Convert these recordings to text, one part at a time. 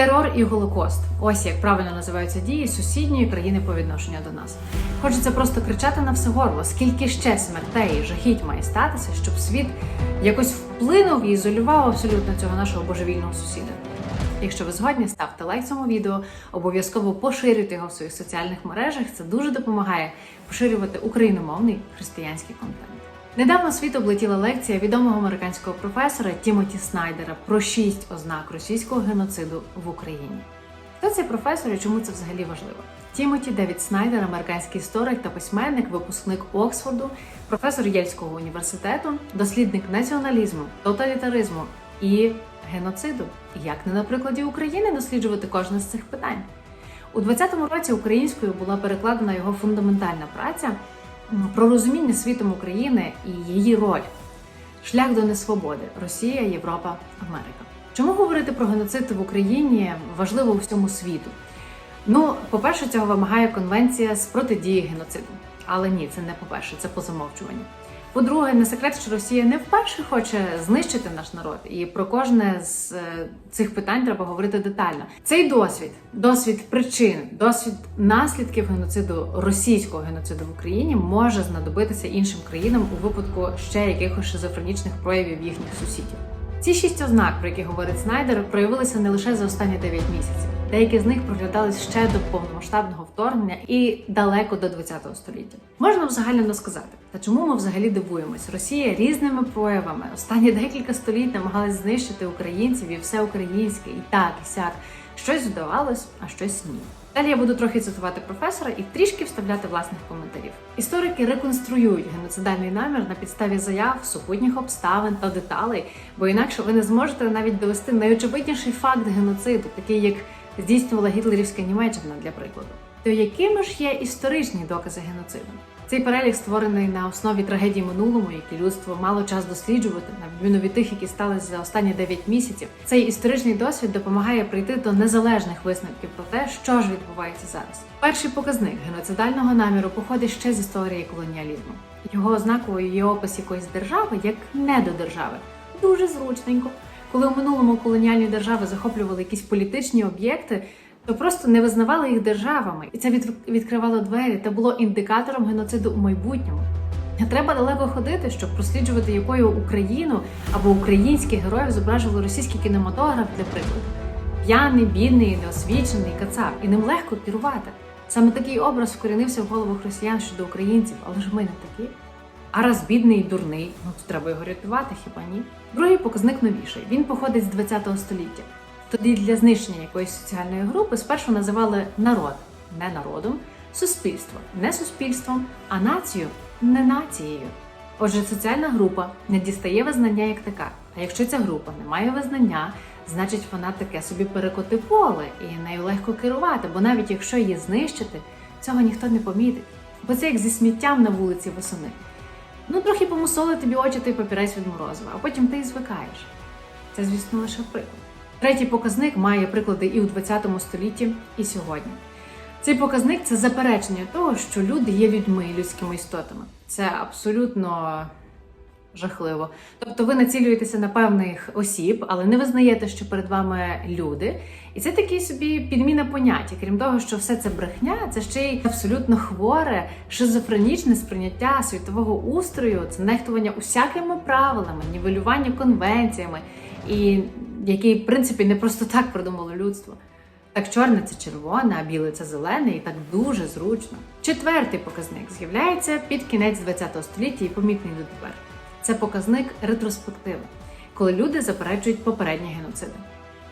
Терор і голокост ось як правильно називаються дії сусідньої країни по відношенню до нас. Хочеться просто кричати на все горло, скільки ще смертей і жахіть має статися, щоб світ якось вплинув і ізолював абсолютно цього нашого божевільного сусіда. Якщо ви згодні, ставте лайк цьому відео, обов'язково поширюйте його в своїх соціальних мережах. Це дуже допомагає поширювати україномовний християнський контент. Недавно світ облетіла лекція відомого американського професора Тімоті Снайдера про шість ознак російського геноциду в Україні. Хто цей професор і чому це взагалі важливо? Тімоті Девід Снайдер, американський історик та письменник, випускник Оксфорду, професор Єльського університету, дослідник націоналізму, тоталітаризму і геноциду. Як не на прикладі України досліджувати кожне з цих питань? У 20-му році українською була перекладена його фундаментальна праця про розуміння світом України і її роль. Шлях до несвободи Росія, Європа, Америка. Чому говорити про геноцид в Україні важливо всьому світу? Ну, по-перше, цього вимагає конвенція з протидії геноциду. Але ні, це не по-перше, це по замовчуванню. По-друге, не секрет, що Росія не вперше хоче знищити наш народ, і про кожне з е, цих питань треба говорити детально. Цей досвід, досвід причин, досвід наслідків геноциду, російського геноциду в Україні може знадобитися іншим країнам у випадку ще якихось шизофренічних проявів їхніх сусідів. Ці шість ознак, про які говорить Снайдер, проявилися не лише за останні 9 місяців. Деякі з них проглядались ще до повномасштабного вторгнення і далеко до ХХ століття. Можна взагалі сказати, та чому ми взагалі дивуємось? Росія різними проявами останні декілька століть намагалась знищити українців і все українське, і так, і сяк. Щось вдавалось, а щось ні. Далі я буду трохи цитувати професора і трішки вставляти власних коментарів. Історики реконструюють геноцидальний намір на підставі заяв, супутніх обставин та деталей, бо інакше ви не зможете навіть довести найочевидніший факт геноциду, такий як здійснювала гітлерівська Німеччина для прикладу. То якими ж є історичні докази геноциду? Цей перелік створений на основі трагедій минулому, які людство мало час досліджувати, на відміну від тих, які сталися за останні 9 місяців. Цей історичний досвід допомагає прийти до незалежних висновків про те, що ж відбувається зараз. Перший показник геноцидального наміру походить ще з історії колоніалізму. Його ознакою є опис якоїсь держави як недодержави. Дуже зручненько. Коли у минулому колоніальні держави захоплювали якісь політичні об'єкти, то просто не визнавали їх державами, і це відкривало двері та було індикатором геноциду у майбутньому. Не треба далеко ходити, щоб просліджувати, якою Україну або українських героїв зображували російський кінематограф для прикладу. П'яний, бідний, неосвічений, кацап, і ним легко керувати. Саме такий образ вкорінився в головах росіян щодо українців, але ж ми не такі. А раз бідний і дурний, ну то треба його рятувати, хіба ні? Другий показник новіший. Він походить з ХХ століття. Тоді для знищення якоїсь соціальної групи спершу називали народ не народом, суспільство не суспільством, а націю не нацією. Отже, соціальна група не дістає визнання як така. А якщо ця група не має визнання, значить вона таке собі перекоти поле і нею легко керувати, бо навіть якщо її знищити, цього ніхто не помітить. Бо це як зі сміттям на вулиці восени. Ну, трохи помусоли тобі очі той папірець від морозива, а потім ти і звикаєш. Це, звісно, лише приклад. Третій показник має приклади і у 20 столітті, і сьогодні. Цей показник це заперечення того, що люди є людьми людськими істотами. Це абсолютно жахливо. Тобто ви націлюєтеся на певних осіб, але не визнаєте, що перед вами люди. І це такий собі підміна поняття. Крім того, що все це брехня, це ще й абсолютно хворе, шизофренічне сприйняття світового устрою, це нехтування усякими правилами, нівелювання конвенціями, і який, в принципі, не просто так придумало людство. Так чорне це червоне, а біле це зелене, і так дуже зручно. Четвертий показник з'являється під кінець ХХ століття і помітний дотепер. Це показник ретроспективи, коли люди заперечують попередні геноциди.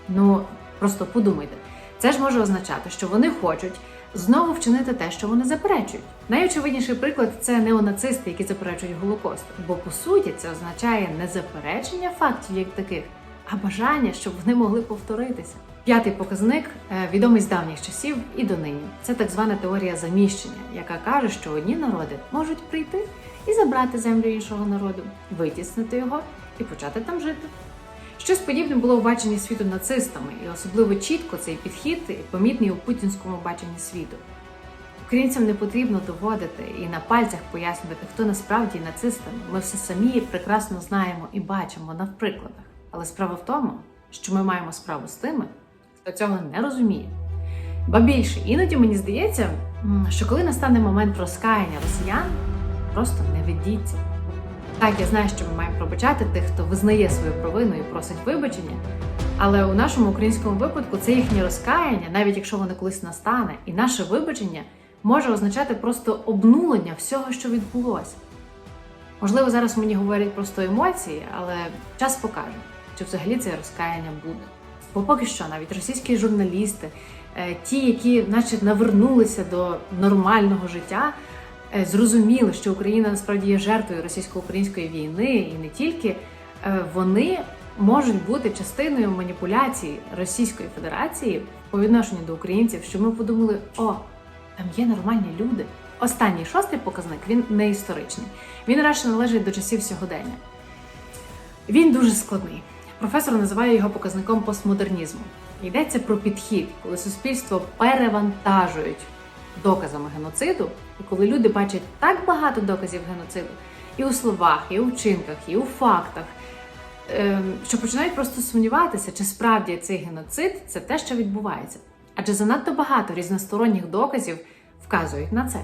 Ну просто подумайте, це ж може означати, що вони хочуть знову вчинити те, що вони заперечують. Найочевидніший приклад це неонацисти, які заперечують Голокост. Бо по суті це означає не заперечення фактів як таких, а бажання, щоб вони могли повторитися. П'ятий показник е, відомий з давніх часів і донині. Це так звана теорія заміщення, яка каже, що одні народи можуть прийти і забрати землю іншого народу, витіснити його і почати там жити. Щось подібне було у баченні світу нацистами, і особливо чітко цей підхід помітний у путінському баченні світу. Українцям не потрібно доводити і на пальцях пояснювати, хто насправді нацистами. Ми все самі прекрасно знаємо і бачимо на прикладах. Але справа в тому, що ми маємо справу з тими, хто цього не розуміє. Ба більше, іноді мені здається, що коли настане момент розкаяння росіян, просто не ведіться. Так, я знаю, що ми маємо пробачати тих, хто визнає свою провину і просить вибачення. Але у нашому українському випадку це їхнє розкаяння, навіть якщо воно колись настане, і наше вибачення може означати просто обнулення всього, що відбулося. Можливо, зараз мені говорять просто емоції, але час покаже, чи взагалі це розкаяння буде. Бо поки що навіть російські журналісти, е, ті, які наче навернулися до нормального життя, зрозуміли, що Україна насправді є жертвою російсько-української війни, і не тільки е, вони можуть бути частиною маніпуляцій Російської Федерації по відношенню до українців, що ми подумали, о, там є нормальні люди. Останній шостий показник він не історичний. Він радше належить до часів сьогодення. Він дуже складний. Професор називає його показником постмодернізму. Йдеться про підхід, коли суспільство перевантажують доказами геноциду, і коли люди бачать так багато доказів геноциду і у словах, і у вчинках, і у фактах, ем, що починають просто сумніватися, чи справді цей геноцид це те, що відбувається. Адже занадто багато різносторонніх доказів вказують на це.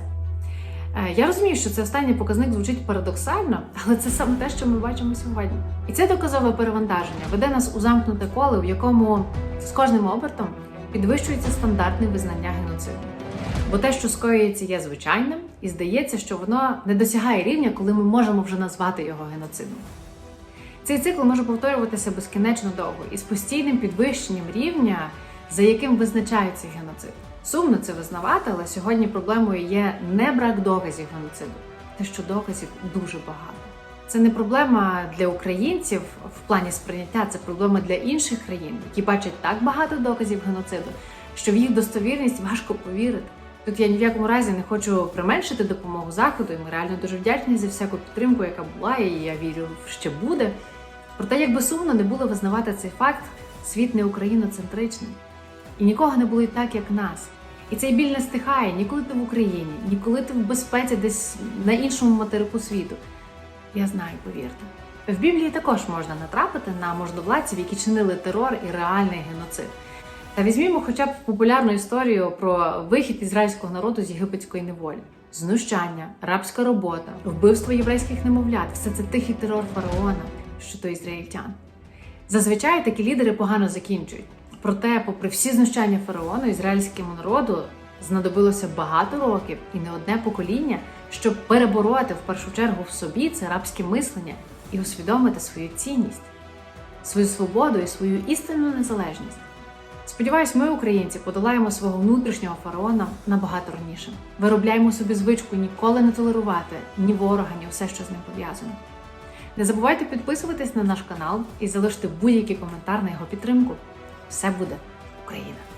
Е, Я розумію, що це останній показник звучить парадоксально, але це саме те, що ми бачимо сьогодні. І це доказове перевантаження веде нас у замкнуте коло, в якому з кожним обертом підвищується стандартне визнання геноциду. Бо те, що скоюється, є звичайним, і здається, що воно не досягає рівня, коли ми можемо вже назвати його геноцидом. Цей цикл може повторюватися безкінечно довго і з постійним підвищенням рівня, за яким визначається геноцид. Сумно це визнавати, але сьогодні проблемою є не брак доказів геноциду, те, що доказів дуже багато. Це не проблема для українців в плані сприйняття, це проблема для інших країн, які бачать так багато доказів геноциду, що в їх достовірність важко повірити. Тут я ні в якому разі не хочу применшити допомогу заходу, і ми реально дуже вдячні за всяку підтримку, яка була, і я вірю, ще буде. Проте, якби сумно не було визнавати цей факт, світ не україноцентричний. І нікого не болить так, як нас. І цей біль не стихає ні коли ти в Україні, ні коли ти в безпеці десь на іншому материку світу. Я знаю, повірте. В Біблії також можна натрапити на можновладців, які чинили терор і реальний геноцид. Та візьмімо хоча б популярну історію про вихід ізраїльського народу з єгипетської неволі. Знущання, рабська робота, вбивство єврейських немовлят все це тихий терор фараона щодо ізраїльтян. Зазвичай такі лідери погано закінчують. Проте, попри всі знущання фараону, ізраїльському народу знадобилося багато років і не одне покоління, щоб перебороти в першу чергу в собі це рабське мислення і усвідомити свою цінність, свою свободу і свою істинну незалежність. Сподіваюсь, ми, українці, подолаємо свого внутрішнього фараона набагато раніше. Виробляємо собі звичку ніколи не толерувати ні ворога, ні все, що з ним пов'язано. Не забувайте підписуватись на наш канал і залишити будь-який коментар на його підтримку. Все буде Україна!